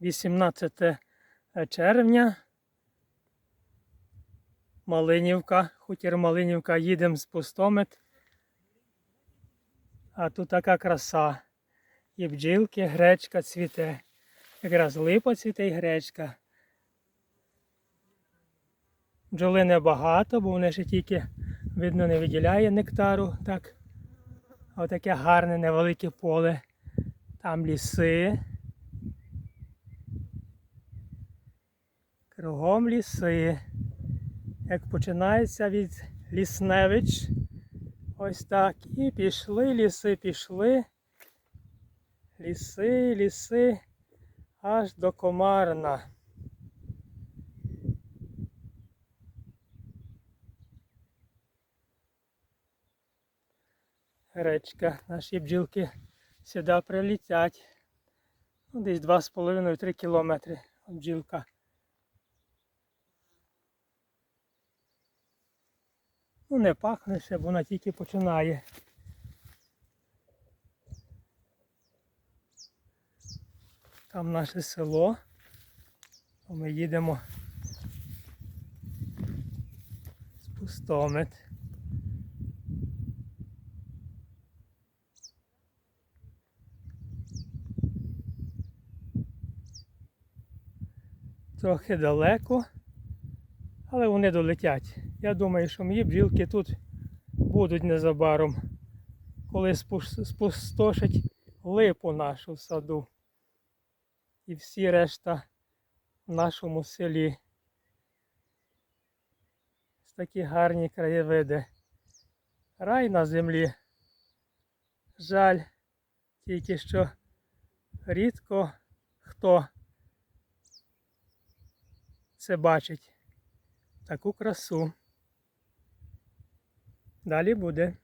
18 червня. Малинівка, хутір Малинівка, їдемо з пустомет. А тут така краса. І бджілки, гречка цвіте. Якраз липа цвіте і гречка. Бджоли небагато, бо вони ще тільки, видно, не виділяє нектару. Так. Отаке гарне невелике поле. Там ліси. Кругом ліси. Як починається від Лісневич. Ось так. І пішли ліси, пішли. Ліси, ліси. Аж до Комарна. Речка. Наші бджілки сюди прилітять. Ну, десь 2,5-3 кілометри бджілка. Ну, не пахне ще, бо вона тільки починає. Там наше село. Ми їдемо з пустомет. Трохи далеко, але вони долетять. Я думаю, що мої бджілки тут будуть незабаром, коли спустошать липу нашу в саду. І всі решта в нашому селі. Такі гарні краєвиди. Рай на землі. Жаль, тільки що рідко хто це бачить таку красу. Далі буде.